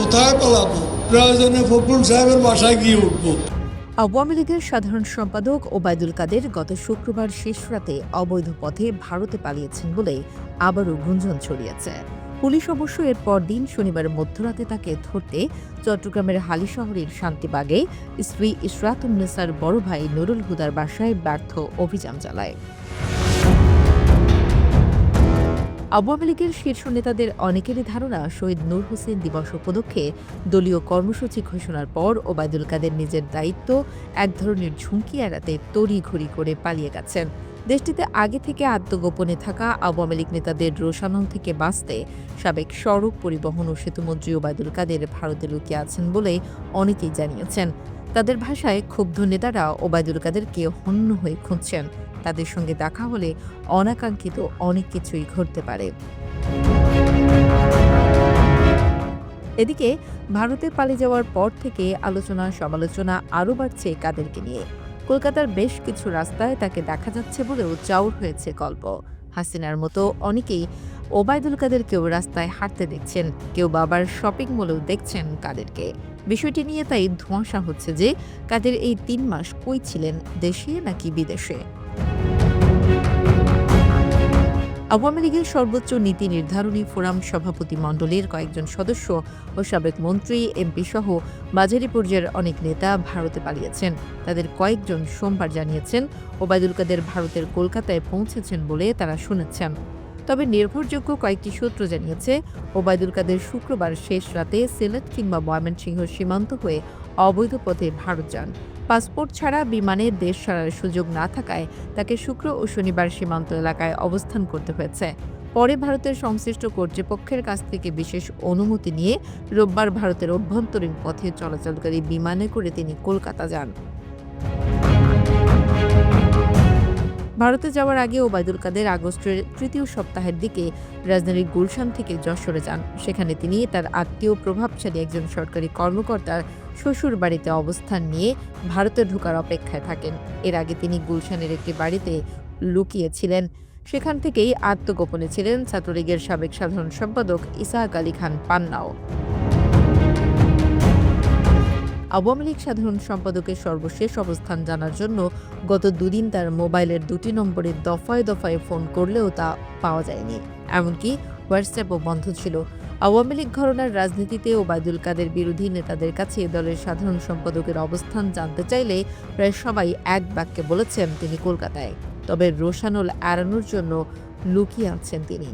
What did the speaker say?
কোথায় পালাবো? প্রয়োজনে ফখরুল সাহেবের বাসায় গিয়ে উঠবো। আওয়ামী লীগের সাধারণ সম্পাদক ওবায়দুল কাদের গত শুক্রবার শেষ রাতে অবৈধ পথে ভারতে পালিয়েছেন বলে আবারও গুঞ্জন ছড়িয়েছে। পুলিশ অবশ্য এর পরদিন শনিবার মধ্যরাতে তাকে ধরতে চট্টগ্রামের হালি শহরের শান্তিবাগে স্ত্রী ইশরাতুন্নেসার বড় ভাই নুরুল হুদার বাসায় ব্যর্থ অভিযান চালায়। আওয়ামী লীগের শীর্ষ নেতাদের অনেকেরই ধারণা, শহীদ নূর হোসেন দিবস উপলক্ষে দলীয় কর্মসূচি ঘোষণার পর ওবায়দুল কাদের নিজের দায়িত্ব এক ধরনের ঝুঁকি এড়াতে তড়িঘড়ি করে পালিয়ে গেছেন। দেশটিতে আগে থেকে আত্মগোপনে থাকা আওয়ামী লীগ নেতাদের রোশানল থেকে বাঁচতে সাবেক সড়ক পরিবহন ও সেতুমন্ত্রী ওবায়দুল কাদের ভারতে লুকিয়ে আছেন বলে অনেকেই জানিয়েছেন। তাদের ভাষায় ক্ষুব্ধ নেতারা ওবায়দুল কাদেরকে হন্য হয়ে খুঁজছেন। তাদের সঙ্গে দেখা হলে অনাকাঙ্ক্ষিত অনেক কিছুই ঘটতে পারে। এদিকে ভারতে পালিয়ে যাওয়ার পর থেকে আলোচনা, সমালোচনা আরও বাড়ছে কাদেরকে নিয়ে। কলকাতার বেশ কিছু রাস্তায় তাকে দেখা যাচ্ছে বলেও চাউর হয়েছে গল্প। হাসিনার মতো অনেকেই ওবায়দুল কাদেরকেও রাস্তায় হাঁটতে দেখছেন। কেউ বাবার শপিং মলেও দেখছেন কাদেরকে। বিষয়টি নিয়ে তাই ধোঁয়াশা হচ্ছে যে কাদের এই তিন মাস কই ছিলেন, দেশে নাকি বিদেশে? আওয়ামী লীগের সর্বোচ্চ নীতি নির্ধারণী ফোরাম সভাপতি মণ্ডলীর কয়েকজন সদস্য ও সাবেক মন্ত্রী, এমপি সহ বাজারি পর্যায়ের অনেক নেতা ভারতে পালিয়েছেন। তাদের কয়েকজন সোমবার জানিয়েছেন, ওবায়দুল কাদের ভারতের কলকাতায় পৌঁছেছেন বলে তারা শুনেছেন। তবে নির্ভরযোগ্য কয়েকটি সূত্র জানিয়েছে, ওবায়দুল কাদের শুক্রবার শেষ রাতে সিলেট কিংবা ময়মনসিংহ সীমান্ত হয়ে অবৈধ পথে ভারত যান। পাসপোর্ট ছাড়া বিমানে দেশ ছাড়ার সুযোগ না থাকায় তাকে শুক্র ও শনিবার সীমান্ত এলাকায় অবস্থান করতে হয়েছে। পরে ভারতের সংশ্লিষ্ট কর্তৃপক্ষের কাছ থেকে বিশেষ অনুমতি নিয়ে রোববার ভারতের অভ্যন্তরীণ পথে চলাচলকারী বিমানে করে তিনি কলকাতা যান। ভারতে যাওয়ার আগে ওবায়দুল কাদের আগস্টের তৃতীয় সপ্তাহের দিকে রাজধানীর গুলশান থেকে যশোরে যান। সেখানে তিনি তার আত্মীয় প্রভাবশালী একজন সরকারি কর্মকর্তার শ্বশুর বাড়িতে অবস্থান নিয়ে ভারতে ঢোকার অপেক্ষায় থাকেন। এর আগে তিনি গুলশানের একটি বাড়িতে লুকিয়েছিলেন। সেখান থেকেই আত্মগোপনে ছিলেন ছাত্রলীগের সাবেক সাধারণ সম্পাদক ইসাহাক আলী খান পান্নাও। আওয়ামী লীগ সাধারণ সম্পাদকের সর্বশেষ অবস্থান জানার জন্য গত দুদিন তার মোবাইলের দুটি নম্বরে দফায় দফায় ফোন করলেও তা পাওয়া যায়নি। এমনকি হোয়াটসঅ্যাপও বন্ধ ছিল। আওয়ামী লীগ ঘরনার রাজনীতিতে ওবায়দুল কাদের বিরোধী নেতাদের কাছে দলের সাধারণ সম্পাদকের অবস্থান জানতে চাইলে প্রায় সবাই এক বাক্যে বলেছেন তিনি কলকাতায়। তবে রোশানল এড়ানোর জন্য লুকিয়ে আছেন তিনি।